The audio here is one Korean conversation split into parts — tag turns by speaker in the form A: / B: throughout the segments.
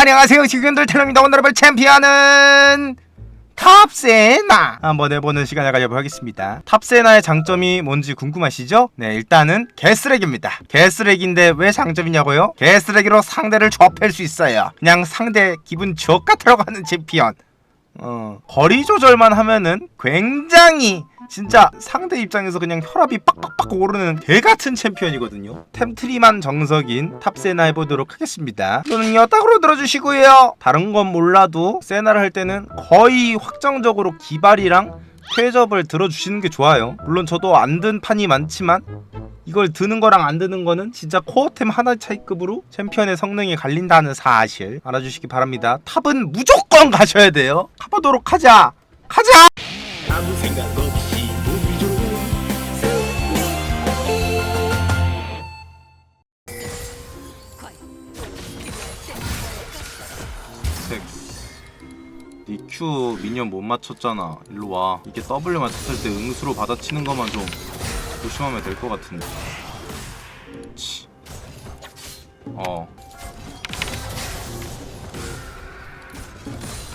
A: 안녕하세요. 지금들 테러입니다. 오늘의 챔피언은 탑세나. 한번 해보는 시간을 가져보겠습니다. 탑세나의 장점이 뭔지 궁금하시죠? 네 일단은 개쓰레기입니다. 개쓰레기인데 왜 장점이냐고요? 개쓰레기로 상대를 좁힐 수 있어요. 그냥 상대 기분 족같으라고 하는 챔피언 어, 거리 조절만 하면은 굉장히 진짜 상대 입장에서 그냥 혈압이 빡빡빡 오르는 개 같은 챔피언이거든요. 템트리만 정석인 탑세나 해보도록 하겠습니다. 또는요 딱으로 들어주시고요. 다른 건 몰라도 세나를 할 때는 거의 확정적으로 기발이랑 쾌접을 들어주시는 게 좋아요. 물론 저도 안 든 판이 많지만 이걸 드는 거랑 안 드는 거는 진짜 코어템 하나 차이급으로 챔피언의 성능이 갈린다는 사실 알아주시기 바랍니다. 탑은 무조건 가셔야 돼요. 가보도록 하자. 가자.
B: 아무 생각 없이 운 좋은
A: 니큐 미니언 못 맞췄잖아. 일로 와. 이게 W 맞췄을 때 응수로 받아치는 것만 좀 조심하면 될 것 같은데. 치. 어.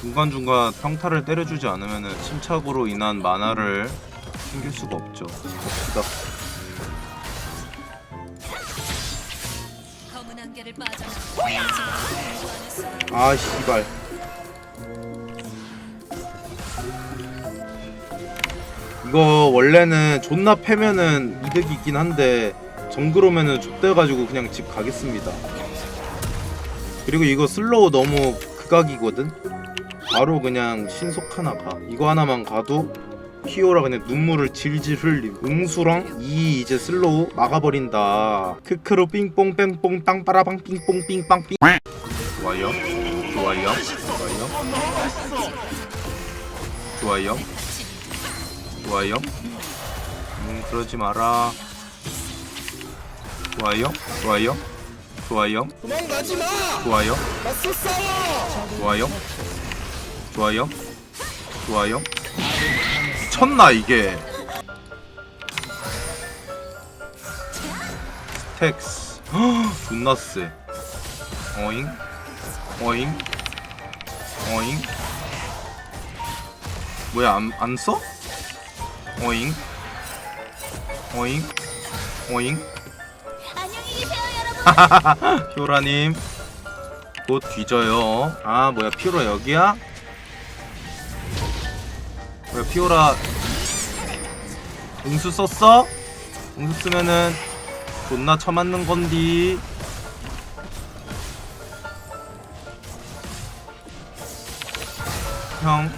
A: 중간중간 평타를 때려주지 않으면 침착으로 인한 만화를 챙길 수가 없죠. 봅시다. 아, 씨발. 이거 원래는 존나 패면은 이득이 있긴 한데 정글 오면은 족돼가지고 그냥 집 가겠습니다. 그리고 이거 슬로우 너무 극악이거든? 바로 그냥 신속 하나 가. 이거 하나만 가도 피오라 그냥 눈물을 질질 흘림. 응수랑 이 이제 슬로우 막아버린다. 크크로 삥뽕 뺑뽕 땅빠라방 삥뽕 삥빵 삥. 좋아요. 좋아요. 좋아요. 좋아요. 좋아요. 음, 그러지 마라. 좋아요. 좋아요. 좋아요.
B: 도망가지 마!
A: 좋아요.
B: 맞서 싸워!
A: 좋아요. 좋아요. 좋아요. 미쳤나 이게. 스택스. 헉, 존나 세. 어잉. 어잉. 어잉. 뭐야 안, 안 써? 어잉. 어잉. 어잉.
C: 안녕히 계세요 여러분
A: 피오라님 곧 뒤져요 아 뭐야 피오라 여기야? 뭐야 피오라 응수 썼어? 응수 쓰면은 존나 쳐맞는 건디 평,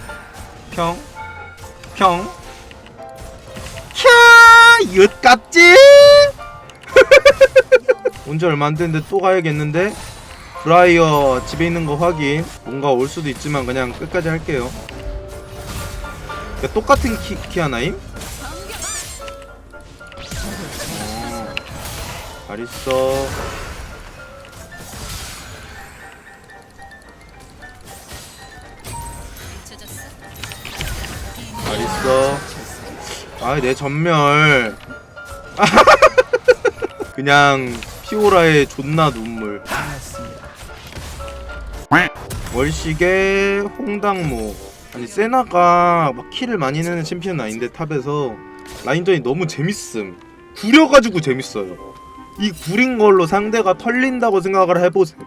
A: 평, 평. 캬, 윷 같지? 온지 얼마 안 됐는데 또 가야겠는데? 브라이어 집에 있는 거 확인. 뭔가 올 수도 있지만 그냥 끝까지 할게요. 야, 똑같은 키, 키 하나임? 어, 잘 있어. 잘 있어. 아, 내 전멸. 그냥 피오라의 존나 눈물. 월식의 홍당무. 아니 세나가 막 키를 많이 내는 챔피언은 아닌데 탑에서 라인전이 너무 재밌음. 구려가지고 재밌어요. 이 구린 걸로 상대가 털린다고 생각을 해보세요.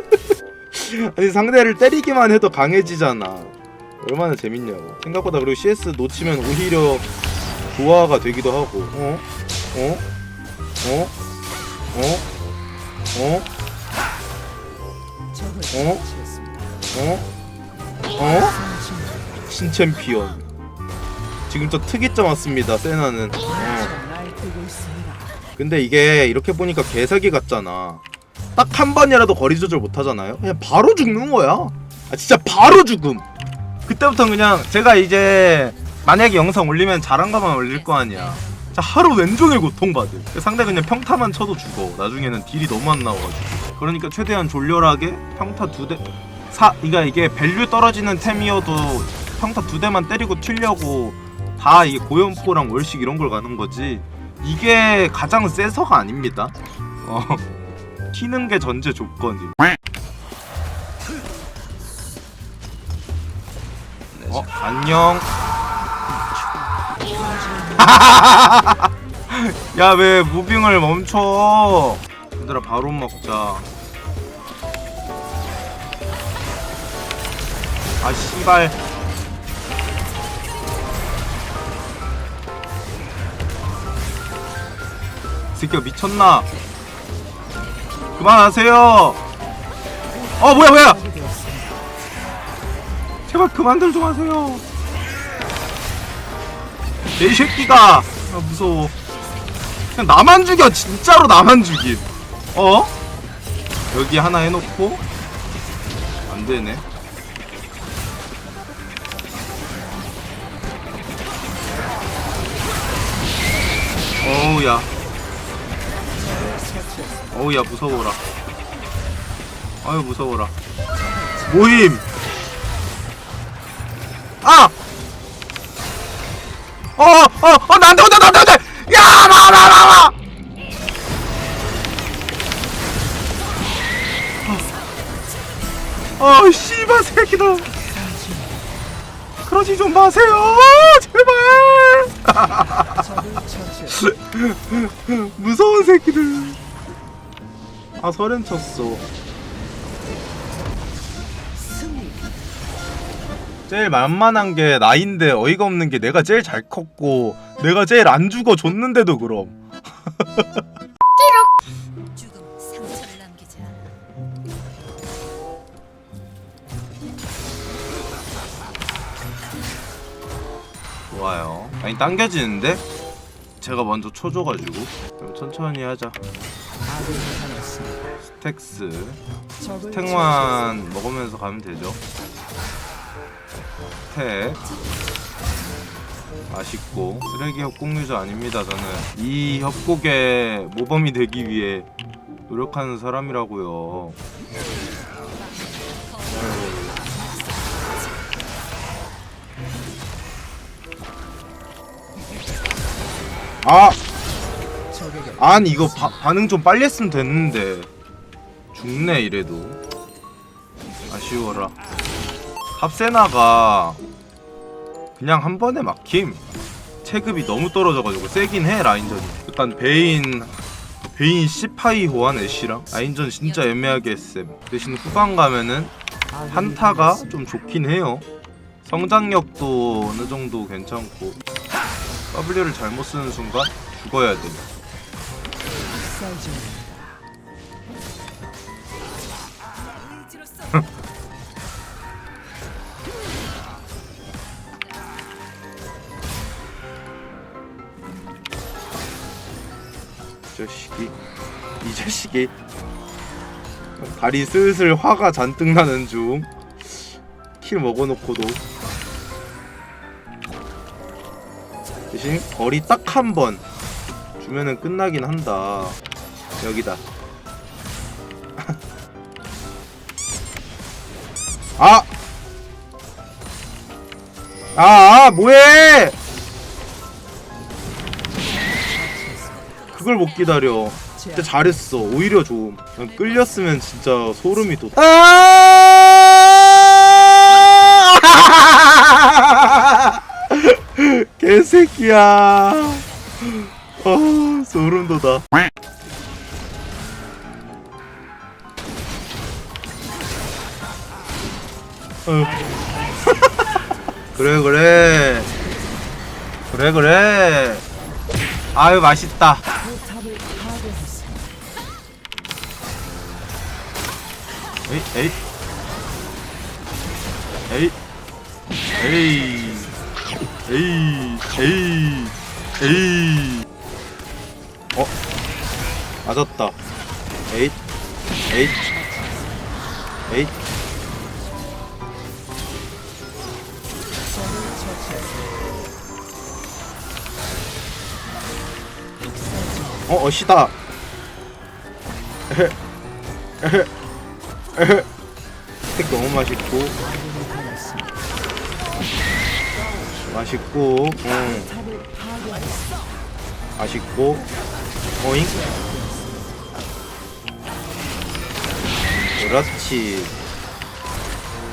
A: 아니 상대를 때리기만 해도 강해지잖아. 얼마나 재밌냐고. 생각보다 그리고 CS 놓치면 오히려 조화가 되기도 하고. 어? 어? 어? 어? 어? 어? 어? 어? 신챔피언. 지금 저 특이점 왔습니다. 세나는. 어. 근데 이게 이렇게 보니까 개사기 같잖아. 딱 한 번이라도 거리 조절 못 하잖아요. 그냥 바로 죽는 거야. 아 진짜 바로 죽음. 그때부터 그냥 제가 이제 만약에 영상 올리면 잘한 것만 올릴 거 아니야. 자 하루 왼종일 고통받을. 상대 그냥 평타만 쳐도 죽어. 나중에는 딜이 너무 안 나와가지고. 그러니까 최대한 졸렬하게 평타 두 대. 사, 그러니까 이게 밸류 떨어지는 템이어도 평타 두 대만 때리고 튀려고 다 이게 고연포랑 월식 이런 걸 가는 거지. 이게 가장 세서가 아닙니다. 어. 튀는 게 전제 조건이. 어 안녕. 야 왜 무빙을 멈춰? 얘들아 바로 먹자. 아 씨발. 이 새끼가 미쳤나? 그만하세요. 어 뭐야 뭐야 제발 그만들 좀 하세요. 이 새끼가. 아 무서워. 그냥 나만 죽여 진짜로 나만 죽임. 어? 여기 하나 해놓고. 안 되네. 어우야. 어우야 무서워라. 아유 무서워라. 모임 어, 어, 어, 나한테 온다, 나한테 온다! 야, 나, 나, 나, 나! 어, 어, 씨발 새끼들. 그러지 좀 마세요, 제발. 무서운 새끼들. 아, 서렌 쳤어. 제일 만만한 게 나인데 어이가 없는 게 내가 제일 잘 컸고 내가 제일 안 죽어 줬는데도 그럼. 좋아요. 아니 당겨지는데? 제가 먼저 쳐줘가지고. 그럼 천천히 하자. 스택스. 스택만 먹으면서 가면 되죠 스택 아쉽고. 쓰레기 협곡 유저 아닙니다 저는. 이 협곡의 모범이 되기 위해 노력하는 사람이라고요. 아! 아니 이거 바, 반응 좀 빨리 했으면 됐는데. 죽네 이래도. 아쉬워라 탑세나가 그냥 한 번에 막힘 체급이 너무 떨어져가지고 세긴 해 라인전이. 일단 베인 베인 10하이 호환 애쉬랑 라인전 진짜 애매하게 했음 대신 후반 가면은 한타가 좀 좋긴 해요. 성장력도 어느 정도 괜찮고 W를 잘못 쓰는 순간 죽어야 돼. 이 자식이 다리 슬슬 화가 잔뜩 나는 중. 킬 먹어놓고도 대신 거리 딱 한 번 주면은 끝나긴 한다. 여기다. 아! 아, 아, 뭐해! 그걸 못 기다려. 진짜 잘했어. 오히려 좀. 그냥 끌렸으면 진짜 소름이 돋. 아! 개새끼야. 어, 소름 돋아. 어. 그래 그래 그래 그래 아유 맛있다 에이 에이 에이 에이 에이 에이 에이 어 맞았다 에잇 에잇 에잇 어 어시다. 에헤 에헤 스택 너무 맛있고. 맛있고. 응 맛있고. 오잉? 그렇지.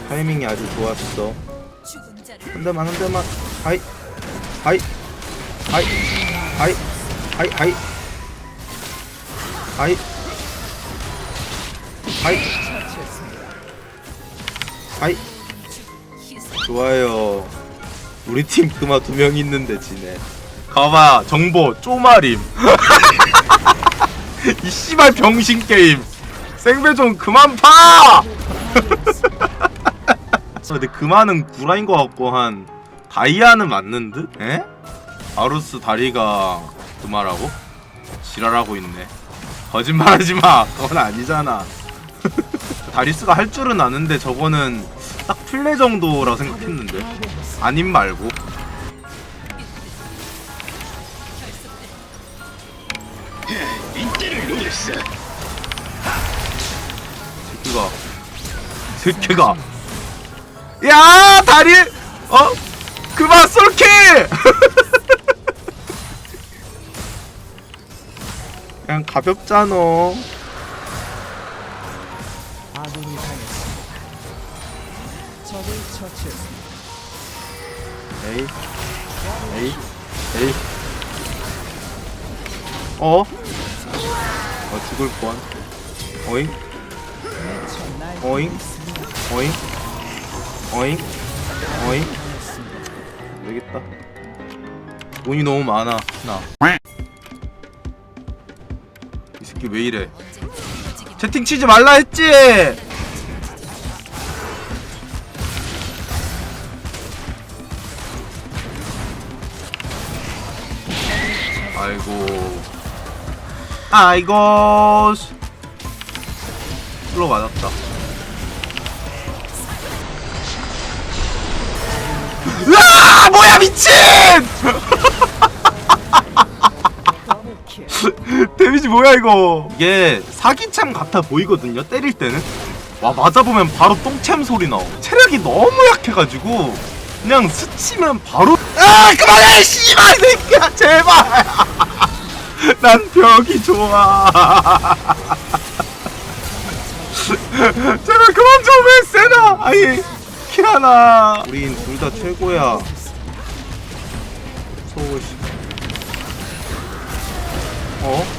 A: 타이밍이 아주 좋았어.
C: 죽은 자를
A: 한 대만 한 대만. 하이. 하이. 하이. 하이. 하이. 하이. 하이. 하이 하이. 좋아요. 우리 팀 그마 두 명 있는데 지네. 가봐 정보 쪼마림. 이 씨발 병신 게임. 생배 좀 그만 파! 근데 그만은 구라인 것 같고 한 다이아는 맞는 듯? 에? 아루스 다리가 그마라고? 지랄하고 있네. 거짓말하지 마. 그건 아니잖아 다리스가 할 줄은 아는데 저거는 딱 플레 정도라고 생각했는데. 아님 말고. 새끼가. 새끼가. 야 다리! 어? 그만 쏠게 그냥 가볍잖아
D: 아군이 당했습니다. 적을 처치했습니다.
A: 에이 에이 에이 어? 어 죽을 뻔 어잉 어잉? 어잉 어잉 어잉. 되겠다 돈이 너무 많아 나 이 새끼 왜 이래 채팅 치지 말라 했지? 아이고. 아이고 슬로 맞았다. 으아! 뭐야 미친 데미지 뭐야 이거? 이게 사기챔 같아 보이거든요 때릴 때는. 와 맞아보면 바로 똥챔 소리 나오 체력이 너무 약해가지고 그냥 스치면 바로 아 그만해 씨발 이 새끼야 제발! 난 벽이 좋아. 제발 그만 좀 해 세나! 아니 키라나. 우린 둘 다 최고야. 서울 씨. 어?